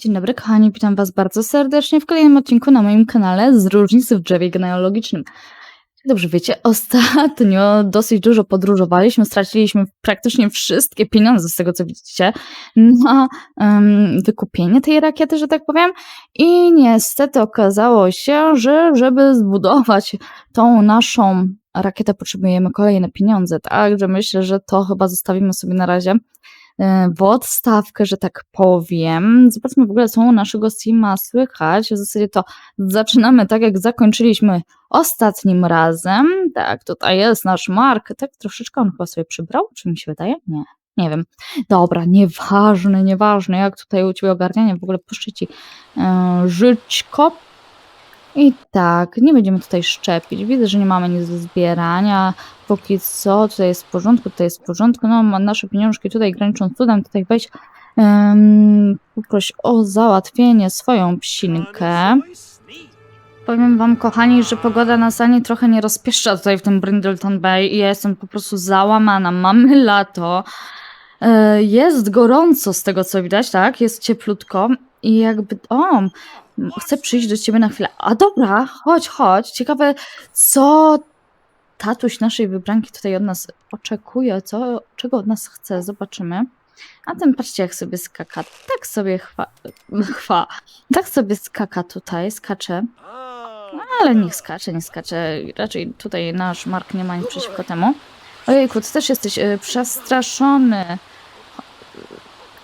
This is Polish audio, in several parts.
Dzień dobry, kochani, witam Was bardzo serdecznie w kolejnym odcinku na moim kanale z różnicy w drzewie genealogicznym. Dobrze wiecie, ostatnio dosyć dużo podróżowaliśmy, straciliśmy praktycznie wszystkie pieniądze z tego, co widzicie, na em, wykupienie tej rakiety, że tak powiem. I niestety okazało się, że żeby zbudować tą naszą rakietę, potrzebujemy kolejne pieniądze, także myślę, że to chyba zostawimy sobie na razie w odstawkę, że tak powiem. Zobaczmy w ogóle, co u naszego Sima słychać. W zasadzie to zaczynamy tak, jak zakończyliśmy ostatnim razem. Tak, tutaj jest nasz Mark. Tak troszeczkę on chyba sobie przybrał, czy mi się wydaje? Nie. Nie wiem. Dobra, nieważne, nieważne, jak tutaj u Ciebie ogarnianie, w ogóle puszczę Ci e, żyćko. I tak, nie będziemy tutaj szczepić. Widzę, że nie mamy nic do zbierania. Póki co, tutaj jest w porządku, tutaj jest w porządku. No, nasze pieniążki tutaj graniczą cudem. Tutaj weź, um, poproś o załatwienie swoją psinkę. Powiem wam, kochani, że pogoda nas ani trochę nie rozpieszcza tutaj w tym Brindleton Bay i ja jestem po prostu załamana. Mamy lato, e, jest gorąco z tego co widać, tak? Jest cieplutko i jakby, o, chcę przyjść do ciebie na chwilę. A dobra, chodź, chodź. Ciekawe, co tatuś naszej wybranki tutaj od nas oczekuje, co, czego od nas chce, zobaczymy. A ten patrzcie, jak sobie skaka. Tak sobie chwa, chwa. Tak sobie skaka tutaj, skacze. Ale niech skacze, nie skacze. Raczej tutaj nasz Mark nie ma nic przeciwko temu. Ojejku, ty też jesteś y, przestraszony.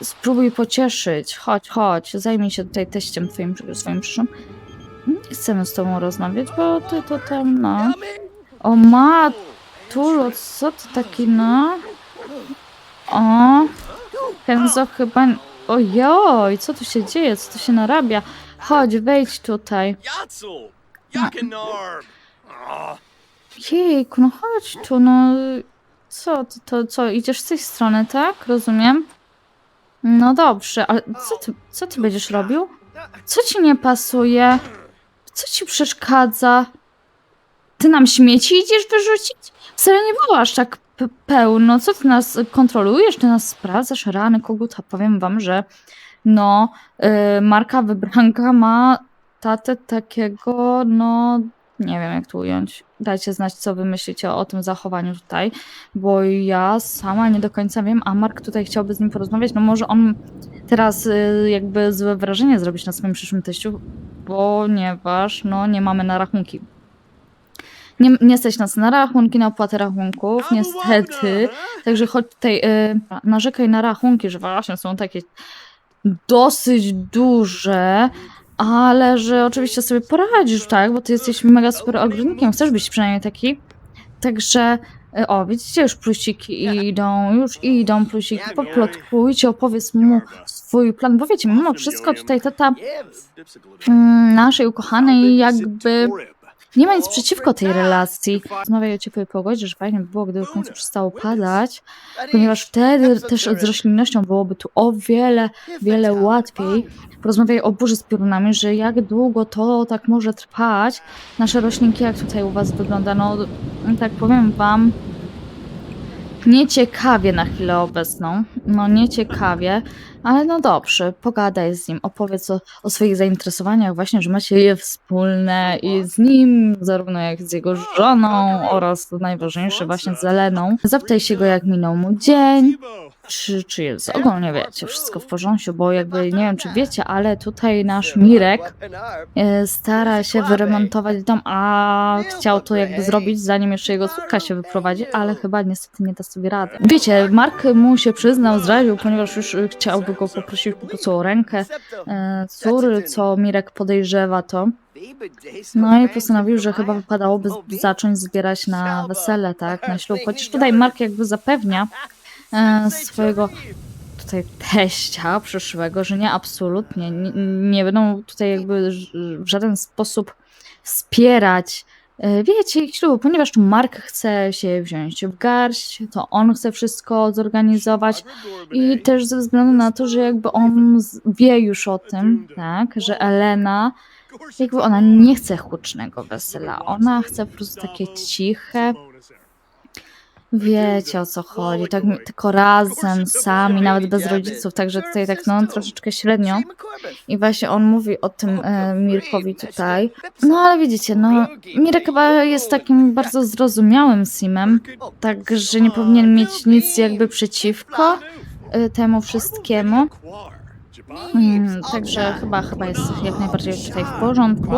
Spróbuj pocieszyć. Chodź, chodź. Zajmij się tutaj teściem twoim, swoim przyszłym. Nie chcemy z tobą rozmawiać, bo ty to tam, no. O matulo, co to taki, no? O, Kenzo chyba... Ojoj, co tu się dzieje? Co tu się narabia? Chodź, wejdź tutaj. Ah, Jejku, no chodź tu, no. Co, to, to co, idziesz z tej strony, tak? Rozumiem. No dobrze, ale co ty, co ty będziesz robił? Co ci nie pasuje? Co ci przeszkadza? Ty nam śmieci idziesz wyrzucić? Wcale nie było aż tak pe- pełno. Co ty nas kontrolujesz? Ty nas sprawdzasz? Rany koguta. Powiem wam, że no, y, marka wybranka ma tatę takiego, no, nie wiem jak to ująć. Dajcie znać, co wy myślicie o tym zachowaniu tutaj, bo ja sama nie do końca wiem, a Mark tutaj chciałby z nim porozmawiać. No może on teraz y, jakby złe wrażenie zrobić na swoim przyszłym teściu, ponieważ no nie mamy na rachunki. Nie, nie stać nas na rachunki, na opłatę rachunków, niestety. Także chodź tutaj, y, narzekaj na rachunki, że właśnie są takie dosyć duże, ale że oczywiście sobie poradzisz, tak? Bo ty jesteś mega super ogrodnikiem, chcesz być przynajmniej taki. Także, y, o, widzicie, już plusiki idą, już idą plusiki, poplotkujcie, opowiedz mu swój plan, bo wiecie, mimo wszystko tutaj tata mm, naszej ukochanej jakby nie ma nic przeciwko tej relacji. Rozmawiaj o ciepłej pogodzie, że fajnie by było, gdyby w końcu przestało padać, ponieważ wtedy też z roślinnością byłoby tu o wiele, wiele łatwiej. Porozmawiaj o burzy z piorunami, że jak długo to tak może trwać. Nasze roślinki, jak tutaj u was wygląda, no tak powiem wam, nieciekawie na chwilę obecną. No nieciekawie, ale no dobrze, pogadaj z nim, opowiedz o, o swoich zainteresowaniach, właśnie, że macie je wspólne i z nim, zarówno jak z jego żoną oraz to najważniejsze właśnie z Eleną. Zapytaj się go, jak minął mu dzień, czy, czy jest ogólnie, wiecie, wszystko w porządku, bo jakby, nie wiem, czy wiecie, ale tutaj nasz Mirek e, stara się wyremontować dom, a chciał to jakby zrobić, zanim jeszcze jego córka się wyprowadzi, ale chyba niestety nie da sobie rady. Wiecie, Mark mu się przyznał, zdradził, ponieważ już e, chciałby go poprosić po prostu o rękę e, córy, co Mirek podejrzewa to. No i postanowił, że chyba wypadałoby zacząć zbierać na wesele, tak, na ślub. Chociaż tutaj Mark jakby zapewnia e, swojego tutaj teścia przyszłego, że nie, absolutnie, nie, nie będą tutaj jakby w żaden sposób wspierać. E, wiecie, ich ślubu, ponieważ tu Mark chce się wziąć w garść, to on chce wszystko zorganizować. I też ze względu na to, że jakby on wie już o tym, tak, że Elena jakby ona nie chce hucznego wesela, ona chce po prostu takie ciche, Wiecie o co chodzi, tak tylko razem, sami, nawet bez rodziców, także tutaj tak no troszeczkę średnio. I właśnie on mówi o tym e, Mirkowi tutaj. No ale widzicie, no Mirek chyba jest takim bardzo zrozumiałym simem, także nie powinien mieć nic jakby przeciwko e, temu wszystkiemu. Mm, także chyba, chyba jest jak najbardziej tutaj w porządku.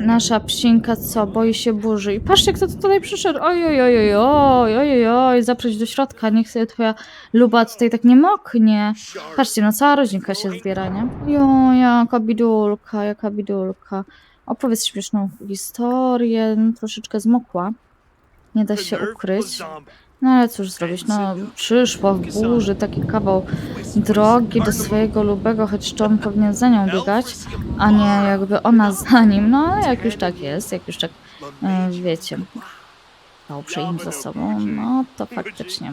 Nasza psinka co, boi się burzy. I patrzcie, kto tu tutaj przyszedł. Oj, oj, oj, oj, oj, oj, oj, oj, zaproś do środka, niech sobie twoja luba tutaj tak nie moknie. Patrzcie, no cała rodzinka się zbiera, nie? Jo, jaka bidulka, jaka bidulka. Opowiedz śmieszną historię, no, troszeczkę zmokła. Nie da się ukryć. No ale cóż zrobić, no przyszła w burzy taki kawał drogi do swojego lubego, choć to on powinien za nią biegać, a nie jakby ona za nim. No ale jak już tak jest, jak już tak e, wiecie, dobrze im za sobą, no to faktycznie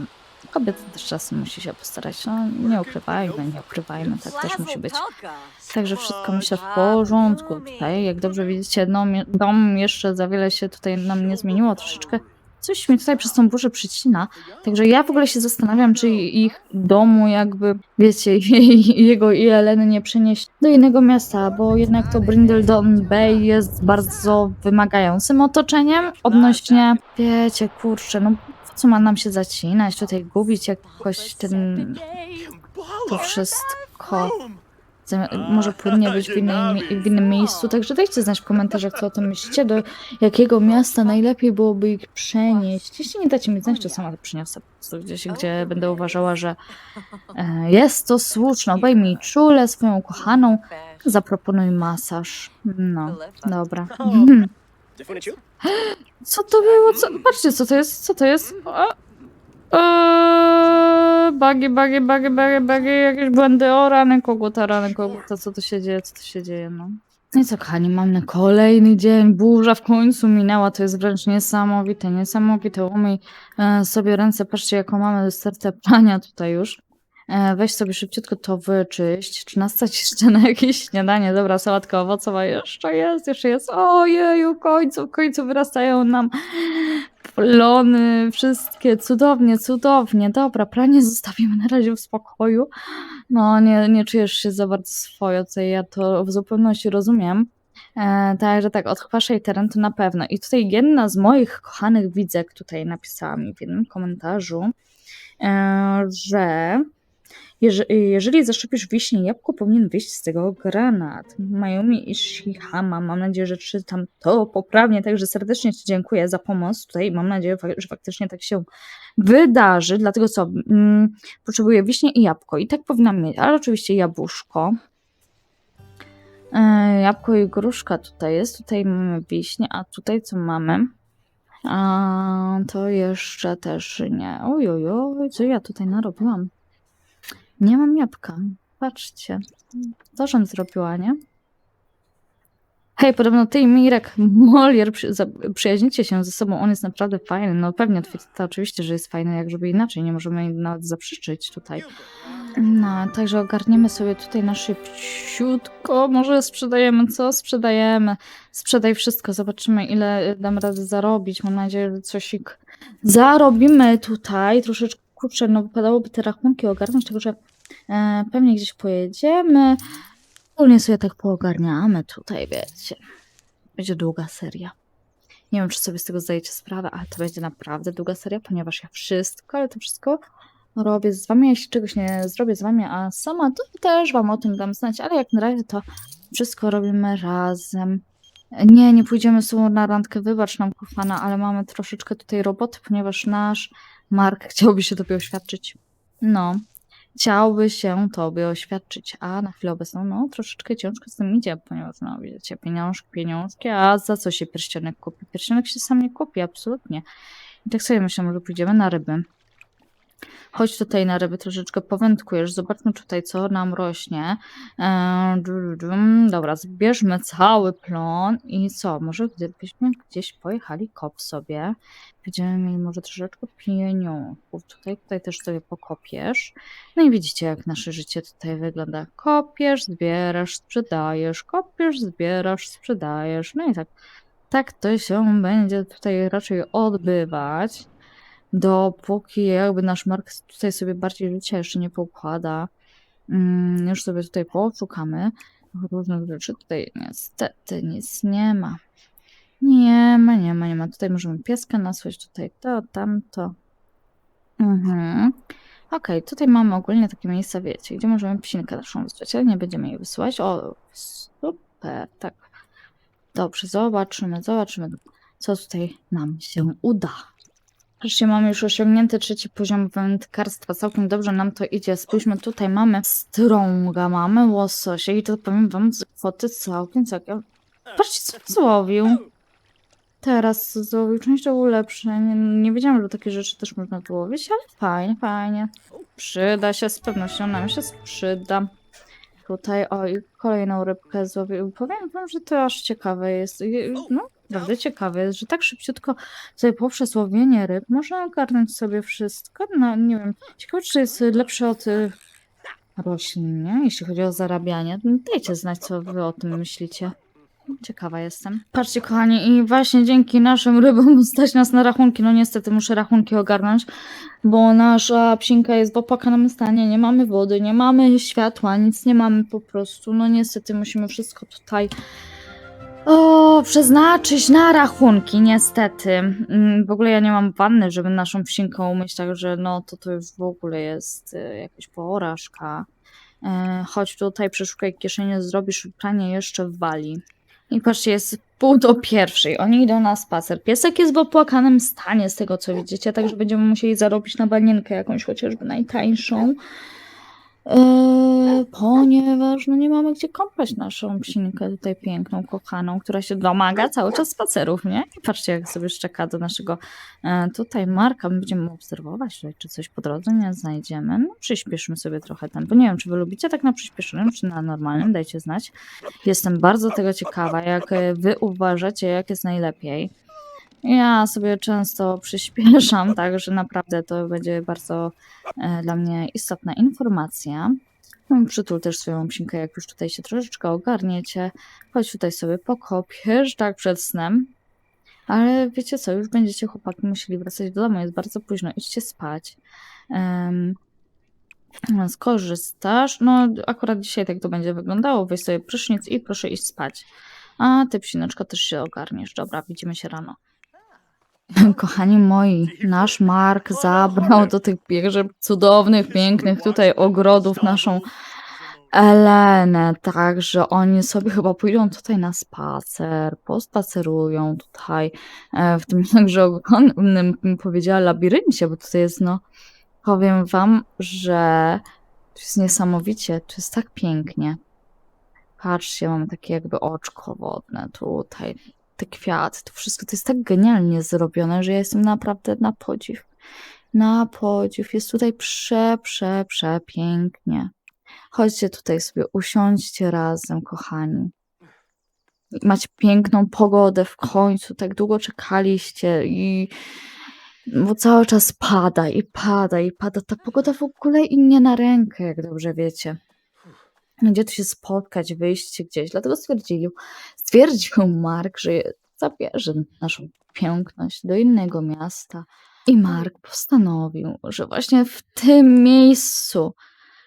kobieta też czasem musi się postarać. No nie ukrywajmy, nie ukrywajmy, tak też musi być. Także wszystko myślę w porządku tutaj. Jak dobrze widzicie, mi- dom jeszcze za wiele się tutaj nam nie zmieniło. Troszeczkę coś mnie tutaj przez tą burzę przycina. Także ja w ogóle się zastanawiam, czy ich domu jakby, wiecie, jego i Eleny nie przenieść do innego miasta, bo jednak to Brindleton Bay jest bardzo wymagającym otoczeniem odnośnie, wiecie, kurczę, no co ma nam się zacinać, tutaj gubić jakoś ten, to wszystko może płynnie być w, innej, w innym miejscu. Także dajcie znać w komentarzach, co o tym myślicie, do jakiego miasta najlepiej byłoby ich przenieść. Jeśli nie dacie mi znać, to sama to przyniosę gdzieś, gdzie będę uważała, że e, jest to słuszne. Obejmij czule swoją ukochaną, zaproponuj masaż. No, dobra. Co to było? Co? Patrzcie, co to jest? Co to jest? O, Eee, Bagi, bagi, bagi, bagi, bagi, jakieś błędy, o rany koguta, rany koguta, co tu się dzieje, co tu się dzieje, no. No i co, kochani, mamy kolejny dzień, burza w końcu minęła, to jest wręcz niesamowite, niesamowite, umyj e, sobie ręce, patrzcie jaką mamy stertę prania tutaj już. E, weź sobie szybciutko to wyczyść, czy nastać jeszcze na jakieś śniadanie, dobra, sałatka owocowa jeszcze jest, jeszcze jest, ojeju, końcu, w końcu wyrastają nam plony, wszystkie, cudownie, cudownie. Dobra, pranie zostawimy na razie w spokoju. No, nie, nie czujesz się za bardzo swojo, co ja to w zupełności rozumiem. E, także tak, odchwaszaj teren to na pewno. I tutaj jedna z moich kochanych widzek tutaj napisała mi w jednym komentarzu, e, że jeże- jeżeli zaszczepisz wiśnie jabłko, powinien wyjść z tego granat. Mayumi Ishihama, mam nadzieję, że czytam to poprawnie, także serdecznie Ci dziękuję za pomoc tutaj. Mam nadzieję, że faktycznie tak się wydarzy, dlatego co, mm, potrzebuję wiśnie i jabłko i tak powinnam mieć, ale oczywiście jabłuszko. E, jabłko i gruszka tutaj jest, tutaj mamy wiśnie, a tutaj co mamy? A to jeszcze też nie. Oj, oj, oj, co ja tutaj narobiłam? Nie mam jabłka. Patrzcie. Żem zrobiła, nie? Hej, podobno ty i Mirek Molier przy, przyjaźnicie się ze sobą. On jest naprawdę fajny. No pewnie, to oczywiście, że jest fajny, jak żeby inaczej. Nie możemy nawet zaprzeczyć tutaj. No, także ogarniemy sobie tutaj na szybciutko. Może sprzedajemy co? Sprzedajemy. Sprzedaj wszystko. Zobaczymy, ile dam radę zarobić. Mam nadzieję, że coś zarobimy tutaj. Troszeczkę, kurczę, no wypadałoby te rachunki ogarnąć, tylko że e, pewnie gdzieś pojedziemy. Ogólnie sobie tak poogarniamy tutaj, wiecie. Będzie długa seria. Nie wiem, czy sobie z tego zdajecie sprawę, ale to będzie naprawdę długa seria, ponieważ ja wszystko, ale to wszystko robię z wami. Jeśli czegoś nie zrobię z wami, a sama, to też wam o tym dam znać, ale jak na razie to wszystko robimy razem. Nie, nie pójdziemy z tobą na randkę, wybacz nam, kochana, ale mamy troszeczkę tutaj roboty, ponieważ nasz Mark chciałby się tobie oświadczyć. No, chciałby się tobie oświadczyć, a na chwilę obecną, no, troszeczkę ciężko z tym idzie, ponieważ, no, wiecie, pieniążki, pieniążki, a za co się pierścionek kupi? Pierścionek się sam nie kupi, absolutnie. I tak sobie myślę, może pójdziemy na ryby. Chodź tutaj na ryby, troszeczkę powędkujesz. Zobaczmy tutaj, co nam rośnie. Eee. Dobra, zbierzmy cały plon i co? Może gdybyśmy gdzieś pojechali kop sobie, będziemy mieli może troszeczkę pieniążków. Tutaj, tutaj też sobie pokopiesz. No i widzicie, jak nasze życie tutaj wygląda. Kopiesz, zbierasz, sprzedajesz, kopiesz, zbierasz, sprzedajesz. No i tak, tak to się będzie tutaj raczej odbywać. Dopóki jakby nasz Mark tutaj sobie bardziej życia jeszcze nie poukłada. Mm, już sobie tutaj poszukamy różnych rzeczy. Tutaj niestety nic nie ma. Nie ma, nie ma, nie ma. Tutaj możemy pieska nasłać, tutaj to, tamto. Mhm. Okej, tutaj mamy ogólnie takie miejsca, wiecie, gdzie możemy psinkę naszą wysłać, ale nie będziemy jej wysyłać. O, super, tak. Dobrze, zobaczymy, zobaczymy, co tutaj nam się uda. Wreszcie mamy już osiągnięty trzeci poziom wędkarstwa. Całkiem dobrze nam to idzie. Spójrzmy, tutaj mamy strąga, mamy łososia i to powiem wam z kwoty całkiem, całkiem... Patrzcie, co złowił. Teraz złowił częścią ulepszeń. Nie wiedziałam, że takie rzeczy też można tu łowić, ale fajnie, fajnie. Przyda się, z pewnością nam się przyda. Tutaj, o, i kolejną rybkę złowił. Powiem wam, że to aż ciekawe jest. No, naprawdę ciekawe jest, że tak szybciutko sobie poprzez łowienie ryb można ogarnąć sobie wszystko. No, nie wiem, ciekawe, czy jest lepsze od y, roślin, nie? Jeśli chodzi o zarabianie. Dajcie znać, co wy o tym myślicie. Ciekawa jestem. Patrzcie, kochani, i właśnie dzięki naszym rybom stać nas na rachunki. No niestety muszę rachunki ogarnąć, bo nasza psinka jest w opłakanym stanie. Nie mamy wody, nie mamy światła, nic nie mamy po prostu. No niestety musimy wszystko tutaj o, przeznaczyć na rachunki, niestety. Mm, W ogóle ja nie mam wanny, żeby naszą psinką umyć, także no to to już w ogóle jest y, jakaś porażka. E, chodź tutaj, przeszukaj kieszenie, zrobisz pranie jeszcze w Bali. I patrzcie, jest pół do pierwszej. Oni idą na spacer. Piesek jest w opłakanym stanie, z tego co widzicie, także będziemy musieli zarobić na banienkę jakąś, chociażby najtańszą. Eee, ponieważ no nie mamy gdzie kąpać naszą psinkę tutaj piękną, kochaną, która się domaga cały czas spacerów, nie? I patrzcie, jak sobie szczeka do naszego e, tutaj Marka. My będziemy obserwować, czy coś po drodze nie znajdziemy. No, przyspieszmy sobie trochę tempo. Nie wiem, czy wy lubicie tak na przyspieszonym, czy na normalnym, dajcie znać. Jestem bardzo tego ciekawa, jak e, wy uważacie, jak jest najlepiej. Ja sobie często przyspieszam, także naprawdę to będzie bardzo e, dla mnie istotna informacja. No, Przytul też swoją psinkę, jak już tutaj się troszeczkę ogarniecie. Chodź tutaj sobie pokopiesz, tak przed snem. Ale wiecie co, już będziecie chłopaki musieli wracać do domu, jest bardzo późno, idźcie spać. Em, skorzystasz, no akurat dzisiaj tak to będzie wyglądało, weź sobie prysznic i proszę iść spać. A ty psineczko też się ogarniesz, dobra, widzimy się rano. Kochani moi, nasz Mark zabrał do tych jakże cudownych, pięknych tutaj ogrodów naszą Elenę, także oni sobie chyba pójdą tutaj na spacer, pospacerują tutaj e, w tym jakże ogromnym, powiedziała, labiryncie, bo tutaj jest, no, powiem wam, że to jest niesamowicie, to jest tak pięknie. Patrzcie, mamy takie jakby oczko wodne tutaj, te kwiaty, to wszystko to jest tak genialnie zrobione, że ja jestem naprawdę na podziw. Na podziw. Jest tutaj prze, prze, przepięknie. Chodźcie tutaj sobie, usiądźcie razem, kochani. Macie piękną pogodę w końcu, tak długo czekaliście i bo cały czas pada i pada i pada. Ta pogoda w ogóle im nie na rękę, jak dobrze wiecie. Gdzie tu się spotkać, wyjść gdzieś. Dlatego stwierdził, stwierdził Mark, że zabierze naszą piękność do innego miasta. I Mark postanowił, że właśnie w tym miejscu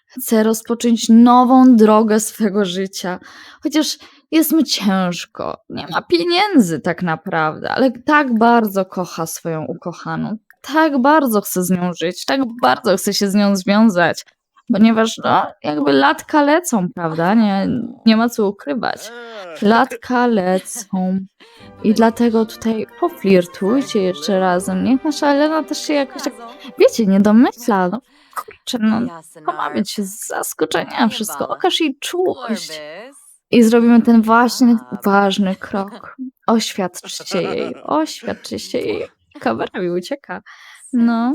chce rozpocząć nową drogę swego życia. Chociaż jest mu ciężko, nie ma pieniędzy tak naprawdę, ale tak bardzo kocha swoją ukochaną, tak bardzo chce z nią żyć, tak bardzo chce się z nią związać. Ponieważ no, jakby latka lecą, prawda? Nie, nie ma co ukrywać. Latka lecą. I dlatego tutaj poflirtujcie jeszcze razem. Niech nasza Elena też się jakoś tak, wiecie, nie domyśla. No, kurczę, no, to ma być zaskoczenia wszystko. Okaż jej czułość. I zrobimy ten właśnie ważny krok. Oświadczcie jej, oświadczcie jej. Kamera mi ucieka. No,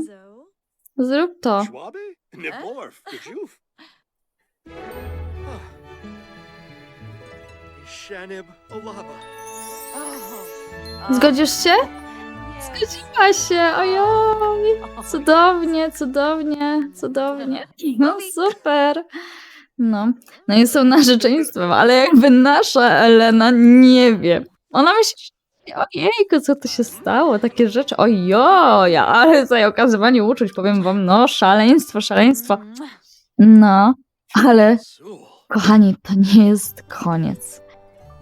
zrób to. Schwabe? Niborf, Gejuf. Shanib Olaba. Zgodzisz się? Zgodziła się, ojoj. Cudownie, cudownie, cudownie. No super. No, no i są narzeczeństwem, ale jakby nasza Elena nie wie. Ona myśli, że Ojejku, co to się stało? Takie rzeczy. Ojoj, ale tutaj okazywanie uczuć, powiem wam, no szaleństwo, szaleństwo. No, ale kochani, to nie jest koniec.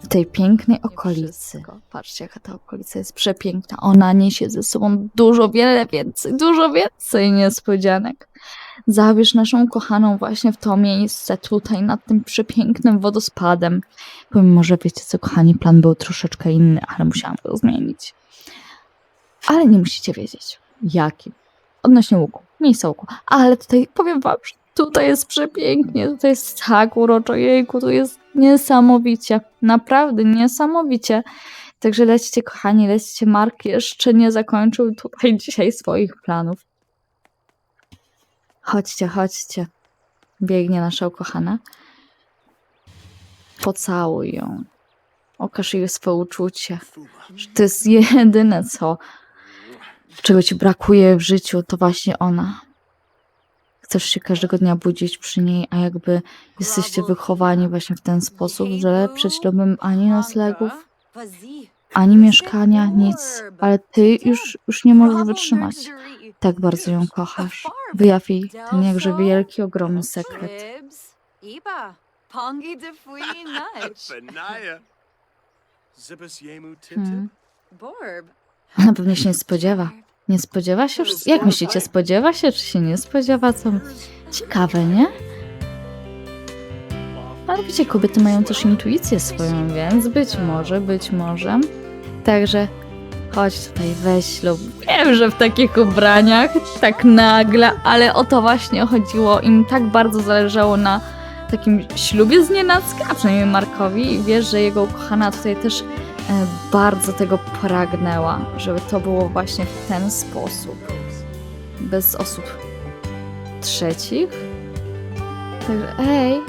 W tej pięknej okolicy. Patrzcie, jaka ta okolica jest przepiękna. Ona niesie ze sobą dużo, wiele więcej, dużo więcej niespodzianek. Zabierz naszą kochaną właśnie w to miejsce, tutaj, nad tym przepięknym wodospadem. Pomimo, że wiecie co, kochani, plan był troszeczkę inny, ale musiałam go zmienić. Ale nie musicie wiedzieć, jaki. Odnośnie łuku, miejsca łuku. Ale tutaj powiem wam, że tutaj jest przepięknie, tutaj jest tak uroczo, jejku, tu jest niesamowicie, naprawdę niesamowicie. Także lećcie, kochani, lećcie. Mark jeszcze nie zakończył tutaj dzisiaj swoich planów. Chodźcie, chodźcie. Biegnie nasza ukochana. Pocałuj ją. Okaż jej swoje uczucie. To jest jedyne, co czego ci brakuje w życiu, to właśnie ona. Chcesz się każdego dnia budzić przy niej, a jakby jesteście wychowani właśnie w ten sposób, że przed ślubem ani noclegów, ani mieszkania, nic. Ale ty już, już nie możesz wytrzymać. Tak bardzo ją kochasz. Wyjaw jej ten jakże wielki, ogromny sekret. Hmm. Ona pewnie się nie spodziewa. Nie spodziewa się? Jak myślicie, spodziewa się, czy się nie spodziewa? Co? Ciekawe, nie? Ale wiecie, kobiety mają też intuicję swoją, więc być może, być może. Także chodź tutaj, weź ślub. Wiem, że w takich ubraniach, tak nagle, ale o to właśnie chodziło. Im tak bardzo zależało na takim ślubie z nienacka, a przynajmniej Markowi. I wiesz, że jego ukochana tutaj też e, bardzo tego pragnęła, żeby to było właśnie w ten sposób. Bez osób trzecich. Także ej,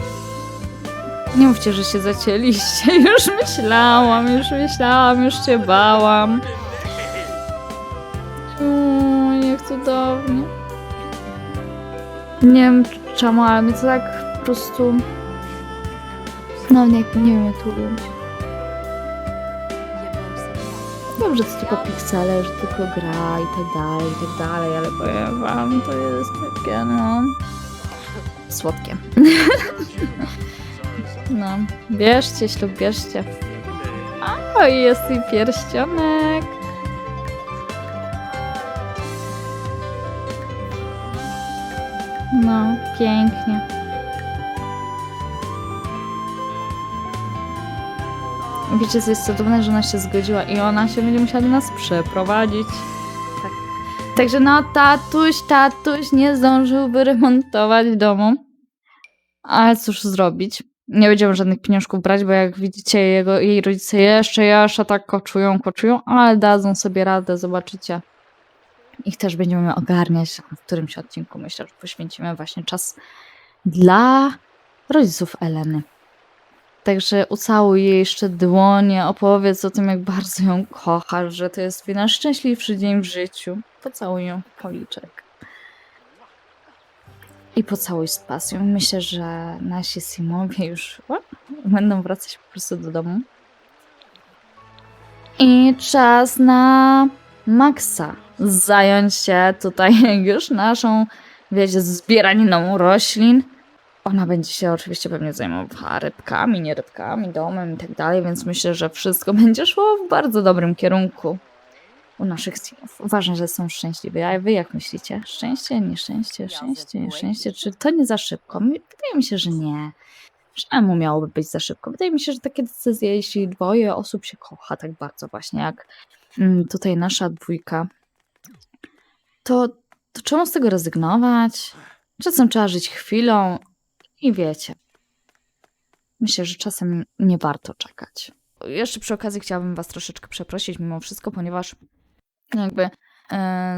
nie mówcie, że się zacięliście. Już myślałam, już myślałam, już się bałam. Cudownie. Nie wiem czemu, ale mnie to tak po prostu... No nie, nie wiem jak to ująć. Że to tylko piksele, że tylko gra i tak dalej, i tak dalej, ale powiem wam, to jest takie, no... Słodkie. No, bierzcie ślub, bierzcie. O, jest i pierścionek. No, pięknie. Wiecie, co jest cudowne, że ona się zgodziła i ona się będzie musiała do nas przeprowadzić. Tak. Także no, tatuś, tatuś nie zdążył wyremontować domu. Ale cóż zrobić? Nie będziemy żadnych pieniążków brać, bo jak widzicie, jego, jej rodzice jeszcze, jeszcze tak koczują, koczują, ale dadzą sobie radę, zobaczycie. Ich też będziemy ogarniać w którymś odcinku. Myślę, że poświęcimy właśnie czas dla rodziców Eleny. Także ucałuj jej jeszcze dłonie, opowiedz o tym, jak bardzo ją kochasz, że to jest twój najszczęśliwszy dzień w życiu. Pocałuj ją w policzek. I pocałuj z pasją. Myślę, że nasi Simowie już o, będą wracać po prostu do domu. I czas na Maxa. Zająć się tutaj już naszą, wiecie, zbieraniną roślin. Ona będzie się oczywiście pewnie zajmowała rybkami, nie rybkami, domem i tak dalej, więc myślę, że wszystko będzie szło w bardzo dobrym kierunku u naszych Simów. Ważne, że są szczęśliwi. A wy jak myślicie? Szczęście, nieszczęście, szczęście, nieszczęście? Czy to nie za szybko? Wydaje mi się, że nie. Czemu miałoby być za szybko? Wydaje mi się, że takie decyzje, jeśli dwoje osób się kocha tak bardzo właśnie jak mm, tutaj nasza dwójka, to, to czemu z tego rezygnować? Czasem trzeba żyć chwilą i wiecie. Myślę, że czasem nie warto czekać. Jeszcze przy okazji chciałabym Was troszeczkę przeprosić mimo wszystko, ponieważ jakby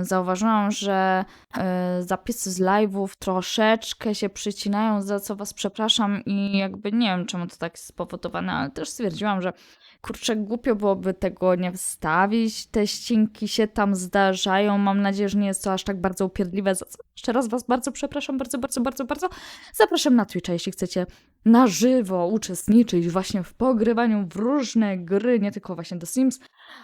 zauważyłam, że e, zapisy z live'ów troszeczkę się przycinają, za co Was przepraszam i jakby nie wiem, czemu to tak jest spowodowane, ale też stwierdziłam, że kurczę, głupio byłoby tego nie wstawić. Te ścinki się tam zdarzają. Mam nadzieję, że nie jest to aż tak bardzo upierdliwe. Jeszcze raz Was bardzo przepraszam, bardzo, bardzo, bardzo, bardzo. Zapraszam na Twitcha, jeśli chcecie na żywo uczestniczyć właśnie w pogrywaniu w różne gry, nie tylko właśnie do Sims,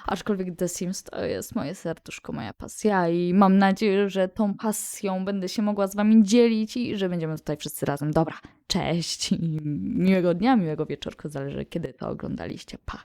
Aczkolwiek The Sims to jest moje serduszko, moja pasja i mam nadzieję, że tą pasją będę się mogła z wami dzielić i że będziemy tutaj wszyscy razem. Dobra, cześć i miłego dnia, miłego wieczorku, zależy kiedy to oglądaliście. Pa!